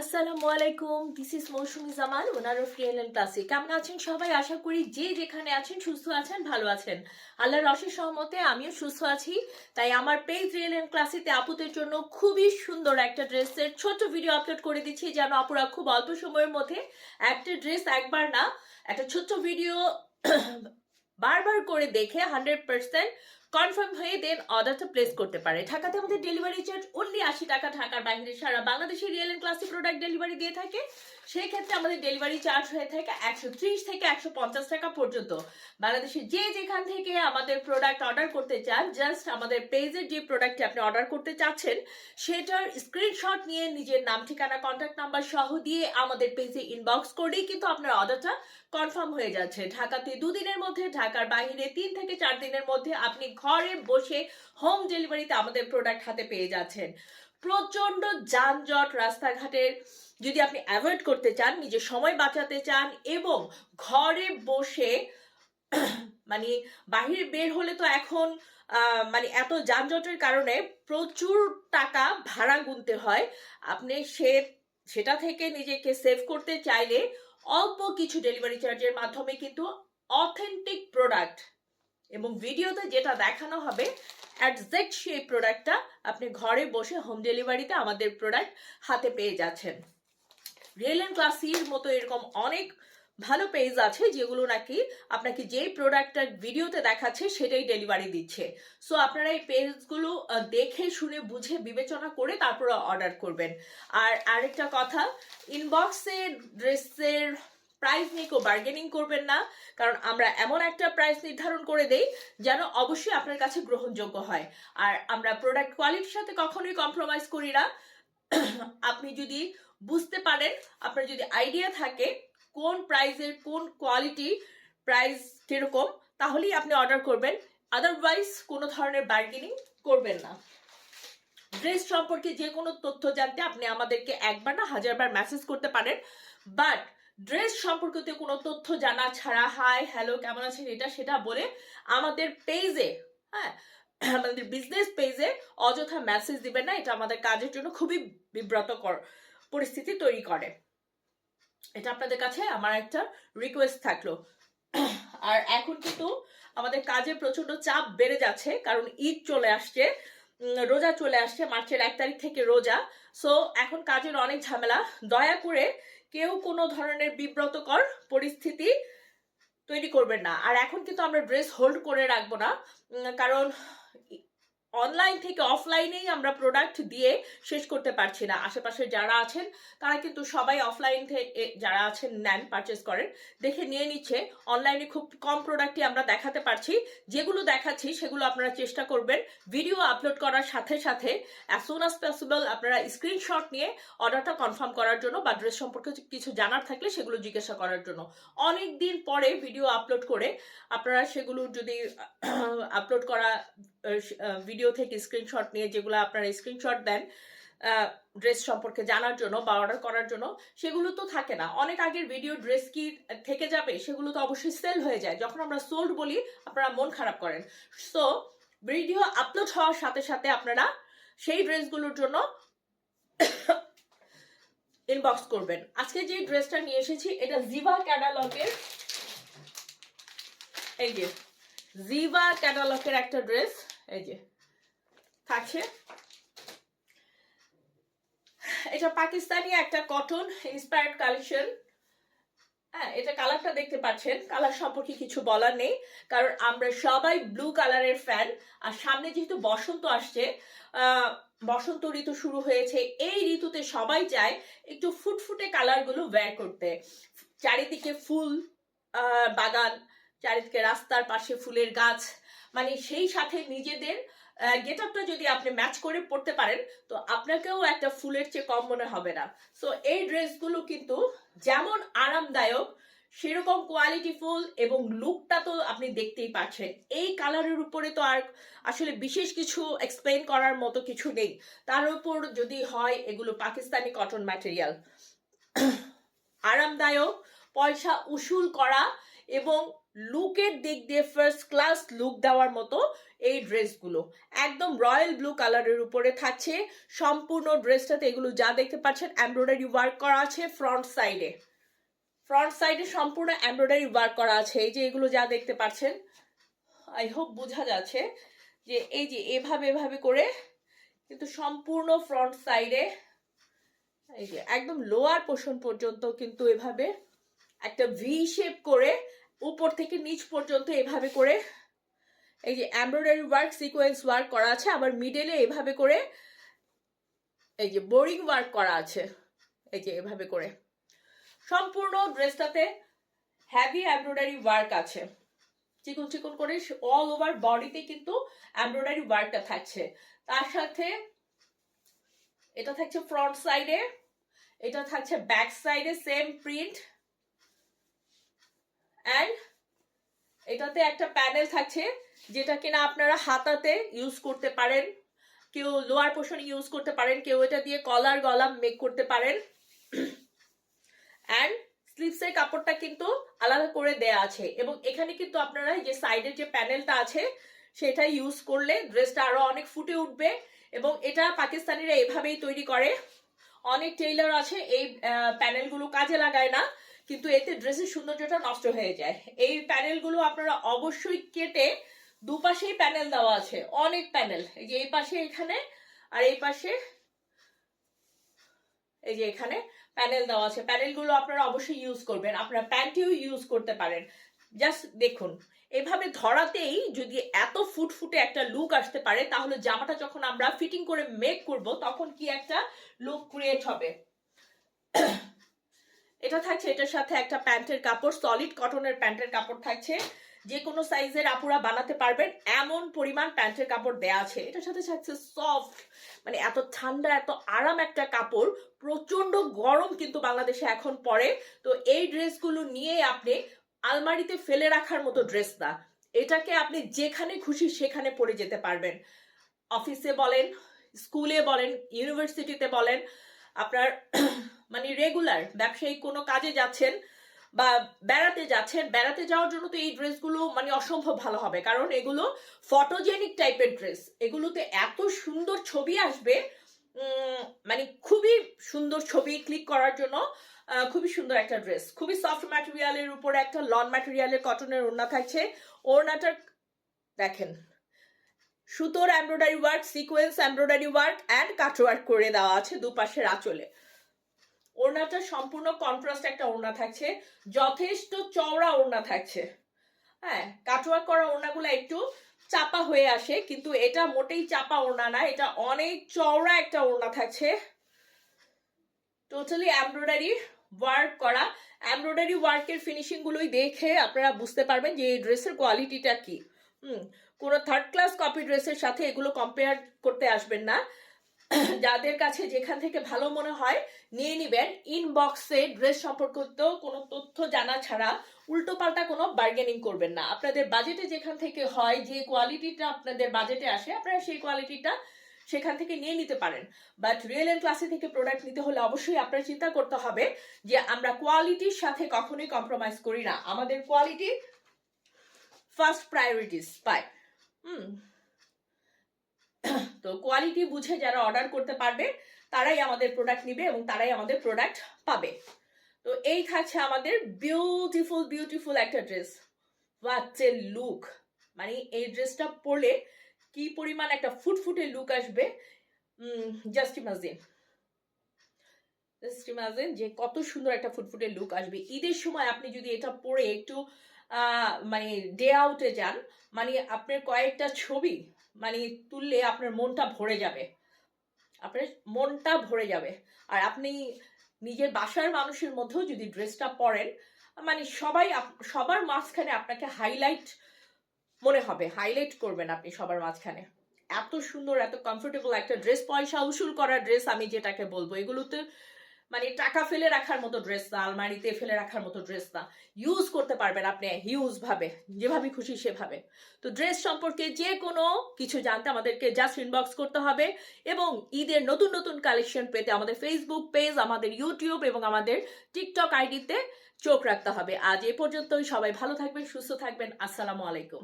আসসালামু আলাইকুম this is Mousumi Zaman owner of real and classic কেমন আছেন সবাই? আশা করি যে যেখানে আছেন, সুস্থ আছেন, ভালো আছেন। আল্লাহর রসের সহমতে আমিও সুস্থ আছি। তাই আমার পেজ রিয়েল অ্যান্ড ক্লাসিতে আপুদের জন্য খুবই সুন্দর একটা ড্রেসের ছোট ভিডিও আপলোড করে দিচ্ছি, যেন আপুরা খুব অল্প সময়ের মধ্যে একটা ড্রেস একবার না, একটা ছোট্ট ভিডিও বারবার করে দেখে হান্ড্রেড পার্সেন্ট কনফার্ম হয়ে দেন অর্ডারটা প্লেস করতে পারে। ঢাকাতে আমাদের ডেলিভারি চার্জ অনলি আশি টাকা, ঢাকার বাইরে সারা বাংলাদেশে real and classic product delivery দিয়ে থাকে। সেই ক্ষেত্রে আমাদের ডেলিভারি চার্জ হয়ে থাকে একশো ত্রিশ থেকে একশো পঞ্চাশ টাকা পর্যন্ত। বাংলাদেশে যে যেখান থেকে আমাদের প্রোডাক্ট অর্ডার করতে চান জাস্ট আমাদের পেজের যে প্রোডাক্টটি আপনি অর্ডার করতে চাচ্ছেন, সেটার স্ক্রিনশট নিয়ে নিজের নাম, ঠিকানা কন্ট্যাক্ট নাম্বার সহ দিয়ে আমাদের পেজে ইনবক্স করেই কিন্তু আপনার অর্ডারটা কনফার্ম হয়ে যাচ্ছে। ঢাকাতে দুদিনের মধ্যে, ঢাকার বাইরে তিন থেকে চার দিনের মধ্যে আপনি ঘরে বসে হোম ডেলিভারিতে আমাদের প্রোডাক্ট হাতে পেয়ে যাচ্ছেন। প্রচণ্ড যানজট রাস্তাঘাটের। যদি আপনি অ্যাভয়েড করতে চান, নিজের সময় বাঁচাতে চান এবং ঘরে বসে মানে বাহিরে বের হলে তো এখন মানে এত যানজটের কারণে প্রচুর টাকা ভাড়া গুনতে হয়। আপনি সে, সেটা থেকে নিজেকে সেভ করতে চাইলে অল্প কিছু ডেলিভারি চার্জের মাধ্যমে কিন্তু অথেন্টিক প্রোডাক্ট এবং ভিডিওতে যেটা দেখানো হবে একজ্যাক্ট সেই প্রোডাক্টটা আপনি ঘরে বসে হোম ডেলিভারিতে আমাদের প্রোডাক্ট হাতে পেয়ে যাচ্ছেন। রিয়েল অ্যান্ড ক্লাসির মতো এরকম অনেক ভালো পেজ আছে যেগুলো নাকি আপনাকে যেই প্রোডাক্টটা ভিডিওতে দেখাচ্ছে সেটাই ডেলিভারি দিচ্ছে। সো আপনারা এই পেজগুলো দেখে, শুনে, বুঝে, বিবেচনা করে তারপর অর্ডার করবেন। আর আরেকটা কথা ইনবক্সে ড্রেসের প্রাইস নিয়ে কেউ বার্গেনিং করবেন না, কারণ আমরা এমন একটা প্রাইস নির্ধারণ করে দেই যেন অবশ্যই আপনার কাছে গ্রহণযোগ্য হয়। আর আমরা প্রোডাক্ট কোয়ালিটির সাথে কখনোই কম্প্রোমাইজ করি না। আপনি যদি বুঝতে পারেন, আপনার যদি আইডিয়া থাকে কোন প্রাইজের কোন কোয়ালিটি প্রাইস কীরকম, তাহলেই আপনি অর্ডার করবেন। আদারওয়াইজ কোনো ধরনের বার্গেনিং করবেন না। ড্রেস সম্পর্কে যে কোনো তথ্য জানতে আপনি আমাদেরকে একবার না হাজারবার মেসেজ করতে পারেন। বাট ড্রেস সম্পর্কিত কোনো তথ্য জানা ছাড়া হাই হ্যালো কেমন আছেন? এটা সেটা বলে আমাদের পেজে হ্যাঁ আমাদের বিজনেস পেজে অযথা মেসেজ দিবেন না। এটা আমাদের কাজের জন্য খুবই বিব্রতকর পরিস্থিতি তৈরি করে। এটা আপনাদের কাছে আমার একটা রিকোয়েস্ট থাকল। আর এখন কিন্তু আমাদের কাজে প্রচণ্ড চাপ বেড়ে যাচ্ছে, কারণ ঈদ চলে আসছে রোজা চলে আসছে, মার্চের এক তারিখ থেকে রোজা। সো এখন কাজের অনেক ঝামেলা। দয়া করে কেউ কোনো ধরনের বিব্রতকর পরিস্থিতি তৈরি করবেন না। আর এখন কিন্তু আমরা ড্রেস হোল্ড করে রাখব না কারণ অনলাইন থেকে অফলাইনেই আমরা প্রোডাক্ট দিয়ে শেষ করতে পারছি না। আশেপাশে যারা আছেন, তারা কিন্তু সবাই অফলাইন থেকে যারা আছেন নেন পারচেস করেন, দেখে নিয়ে নিচ্ছে। অনলাইনে খুব কম প্রোডাক্টই আমরা দেখাতে পারছি। যেগুলো দেখাচ্ছি, সেগুলো আপনারা চেষ্টা করবেন। ভিডিও আপলোড করার সাথে সাথে অ্যাজ সুন অ্যাজ পসিবল আপনারা স্ক্রিনশট নিয়ে অর্ডারটা কনফার্ম করার জন্য বা ড্রেস সম্পর্কে কিছু জানার থাকলে সেগুলো জিজ্ঞাসা করার জন্য। অনেক দিন পরে ভিডিও আপলোড করে আপনারা সেগুলো যদি আপলোড করা ভিডিও থেকে স্ক্রিনশট নিয়ে যেগুলো আপনারা স্ক্রিনশট দেন ড্রেস সম্পর্কে জানার জন্য বা অর্ডার করার জন্য, সেগুলো তো থাকে না। অনেক আগের ভিডিও ড্রেস কি থেকে যাবে, সেগুলো তো অবশ্যই সেল হয়ে যায়। যখন আমরা সোল্ড বলি, আপনারা মন খারাপ করেন। সো ভিডিও আপলোড হওয়ার সাথে সাথে আপনারা সেই ড্রেসগুলোর জন্য ইনবক্স করবেন। আজকে যে ড্রেসটা নিয়ে এসেছি, এটা জিভা ক্যাটালগের এই যে জিভা ক্যাটালগের একটা ড্রেস এই যে এটা পাকিস্তানি একটা কটন ইন্সপায়ার্ড কালেকশন হ্যাঁ এটা কালারটা দেখতে পাচ্ছেন। কালার সম্পর্কে কিছু বলার নেই, কারণ আমরা সবাই ব্লু কালারের ফ্যান আর সামনে যেহেতু বসন্ত আসছে বসন্ত ঋতু শুরু হয়েছে। এই ঋতুতে সবাই চায় একটু ফুটফুটে কালারগুলো ওয়্যার করতে। চারিদিকে ফুল বাগান, চারিদিকে রাস্তার পাশে ফুলের গাছ। মানে সেই সাথে নিজেদের গেট আপটা যদি আপনি ম্যাচ করে পড়তে পারেন, তো আপনাকেও একটা ফুলের চেয়ে কম মনে হবে না। সো এই ড্রেসগুলো কিন্তু যেমন আরামদায়ক, সেরকম কোয়ালিটি ফুল এবং লুকটা তো আপনি দেখতেই পাচ্ছেন। এই কালারের উপরে তো আর আসলে বিশেষ কিছু এক্সপ্লেন করার মতো কিছু নেই। তার উপর যদি হয়, এগুলো পাকিস্তানি কটন ম্যাটেরিয়াল আরামদায়ক, পয়সা উসুল করা এবং লুকের দিক দিয়ে ফার্স্ট ক্লাস লুক দেওয়ার মতো এই ড্রেসগুলো একদম রয়্যাল ব্লু কালারের উপরে থাকছে। সম্পূর্ণ ড্রেসটাতে এগুলো যা দেখতে পাচ্ছেন এমব্রয়ডারি ওয়ার্ক করা আছে ফ্রন্ট সাইডে ফ্রন্ট সাইডে সম্পূর্ণ এমব্রয়ডারি ওয়ার্ক করা আছে। এই যে এগুলো যা দেখতে পাচ্ছেন আই হোপ বোঝা যাচ্ছে যে এই যে এভাবে এভাবে করে কিন্তু সম্পূর্ণ ফ্রন্ট সাইডে এই যে একদম লোয়ার পোর্শন পর্যন্ত কিন্তু এভাবে একটা ভি শেপ করে উপর থেকে নিচ পর্যন্ত এভাবে করে, এই যে এমব্রয়ডারি ওয়ার্ক সিকোয়েন্স ওয়ার্ক করা আছে, আবার মিডলে এভাবে করে, এই যে বোরিং ওয়ার্ক করা আছে, এই যে এভাবে করে। সম্পূর্ণ ড্রেসটাতে হ্যাভি এমব্রয়ডারি ওয়ার্ক আছে। চিকন চিকন করে অল ওভার বডিতে কিন্তু এমব্রয়ডারি ওয়ার্কটা থাকছে। তার সাথে এটা থাকছে ফ্রন্ট সাইডে এটা থাকছে ব্যাক সাইডে সেম প্রিন্ট অ্যান্ড এটাতে একটা প্যানেল থাকছে যেটা কিনা আপনারা হাতাতে ইউজ করতে পারেন। কেউ লোয়ার পোর্শন ইউজ করতে পারেন, কেউ এটা দিয়ে কলার গলা মেক করতে পারেন। অ্যান্ড স্লিভসের কাপড়টা কিন্তু আলাদা করে দেয়া আছে। এবং এখানে কিন্তু আপনারা যে সাইডের যে প্যানেলটা আছে, সেটা ইউজ করলে ড্রেসটা আরও অনেক ফুটে উঠবে। এবং এটা পাকিস্তানিরা এভাবেই তৈরি করে। অনেক টেইলার আছে, এই প্যানেলগুলো কাজে লাগায় না। কিন্তু এতে ড্রেসের সৌন্দর্যটা নষ্ট হয়ে যায়। এই প্যানেলগুলো আপনারা অবশ্যই কেটে দুপাশেই প্যানেল দেওয়া আছে, অনেক প্যানেল। এই যে এই পাশে এখানে আর এই পাশে এই যে এখানে প্যানেল দেওয়া আছে। প্যানেলগুলো আপনারা অবশ্যই ইউজ করবেন, আপনারা প্যান্টেও ইউজ করতে পারেন। জাস্ট দেখুন, এভাবে ধরাতেই যদি এত ফুটফুটে একটা লুক আসতে পারে, তাহলে জামাটা যখন আমরা ফিটিং করে মেক করব, তখন কি একটা লুক ক্রিয়েট হবে। এটা থাকছে, এটার সাথে একটা প্যান্টের কাপড় সলিড কটনের প্যান্টের কাপড় থাকছে। যে কোনো সাইজের আপুরা বানাতে পারবেন, এমন পরিমাণ প্যান্টের কাপড় দেয়া আছে। এটার সাথে থাকছে সফট মানে এত ঠান্ডা, এত আরাম একটা কাপড়। প্রচণ্ড গরম কিন্তু বাংলাদেশে এখন পরে তো এই ড্রেসগুলো নিয়ে আপনি আলমারিতে ফেলে রাখার মতো ড্রেস না। এটাকে আপনি যেখানে খুশি সেখানে পরে যেতে পারবেন। অফিসে বলেন, স্কুলে বলেন, ইউনিভার্সিটিতে বলেন আপনার মানে রেগুলার ব্যবসায়িক কোনো কাজে যাচ্ছেন বা বেড়াতে যাচ্ছেন, বেড়াতে যাওয়ার জন্য তো এই ড্রেসগুলো মানে অসম্ভব ভালো হবে। কারণ এগুলো ফটোজেনিক টাইপের ড্রেস এগুলোতে এত সুন্দর ছবি আসবে মানে খুবই সুন্দর ছবি ক্লিক করার জন্য খুবই সুন্দর একটা ড্রেস খুবই সফট ম্যাটেরিয়ালের উপরে একটা লন ম্যাটেরিয়ালের কটনের ওড়না থাকছে। ওড়নাটার দেখেন সুতোর embroidery work sequence embroidery work and cutwork করে দেওয়া আছে দুপাশের আঁচলে। ওড়নাটা সম্পূর্ণ কন্ট্রাস্ট একটা ওড়না থাকছে, যথেষ্ট চওড়া ওড়না থাকছে। হ্যাঁ কাটওয়ার্ক করা ওড়নাগুলো একটু চাপা হয়ে আসে, কিন্তু এটা মোটেই চাপা ওড়না না, এটা অনেক চওড়া একটা ওড়না থাকছে। টোটালি এমব্রয়ডারি ওয়ার্ক করা। এমব্রয়ডারি ওয়ার্কের ফিনিশিংগুলোই দেখে আপনারা বুঝতে পারবেন যে এই ড্রেসের কোয়ালিটিটা কি। হুম, কোনো থার্ড ক্লাস কপি ড্রেসের সাথে এগুলো কম্পেয়ার করতে আসবেন না। যাদের কাছে যেখান থেকে ভালো মনে হয়, নিয়ে নিবেন। ইনবক্সে ড্রেস সম্পর্কিত কোনো তথ্য জানা ছাড়া উল্টো পাল্টা কোনো বার্গেনিং করবেন না। আপনাদের বাজেটে যেখান থেকে হয়, যে কোয়ালিটিটা আপনাদের বাজেটে আসে, আপনারা সেই কোয়ালিটিটা সেখান থেকে নিয়ে নিতে পারেন। বাট রিয়েল এন্ড ক্লাসে থেকে প্রোডাক্ট নিতে হলে অবশ্যই আপনার চিন্তা করতে হবে যে আমরা কোয়ালিটির সাথে কখনোই কম্প্রোমাইজ করি না। আমাদের কোয়ালিটি ফার্স্ট প্রায়োরিটিস হুম। তো কোয়ালিটি বুঝে যারা অর্ডার করতে পারবে, তারাই আমাদের প্রোডাক্ট নিবে এবং তারাই আমাদের প্রোডাক্ট পাবে। তো এই থাকছে আমাদের বিউটিফুল বিউটিফুল একটা ড্রেস ওয়াচ্ছে লুক মানে এই ড্রেসটা পরলে কি পরিমাণ একটা ফুটফুটে লুক আসবে? জাস্ট ইমাজিন জাস্ট ইমাজিন যে কত সুন্দর একটা ফুটফুটে লুক আসবে। ঈদের সময় আপনি যদি এটা পরে একটু মানে ডে আউটে যান মানে আপনার কয়েকটা ছবি মানে তুললে আপনার মনটা ভরে যাবে। আপনার মনটা ভরে যাবে। আর আপনি নিজের বাসার মানুষের মধ্যেও যদি ড্রেসটা পরেন মানে সবাই সবার মাঝখানে আপনাকে হাইলাইট মনে হবে হাইলাইট করবেন আপনি সবার মাঝখানে। এত সুন্দর, এত কমফোর্টেবল একটা ড্রেস পয়সা উসুল করা ড্রেস আমি যেটাকে বলব, এগুলোতে মানে টাকা ফেলে রাখার মতো ড্রেস না, আলমারিতে ফেলে রাখার মতো ড্রেস না। ইউজ করতে পারবেন আপনি হিউজ ভাবে যেভাবে খুশি সেভাবে। তো ড্রেস সম্পর্কে যে কোনো কিছু জানতে আমাদেরকে জাস্ট ইনবক্স করতে হবে এবং ঈদের নতুন নতুন কালেকশন পেতে আমাদের ফেসবুক পেজ আমাদের ইউটিউব এবং আমাদের টিকটক আইডিতে চোখ রাখতে হবে। আজ এ পর্যন্তই, সবাই ভালো থাকবেন, সুস্থ থাকবেন, আসসালামু আলাইকুম।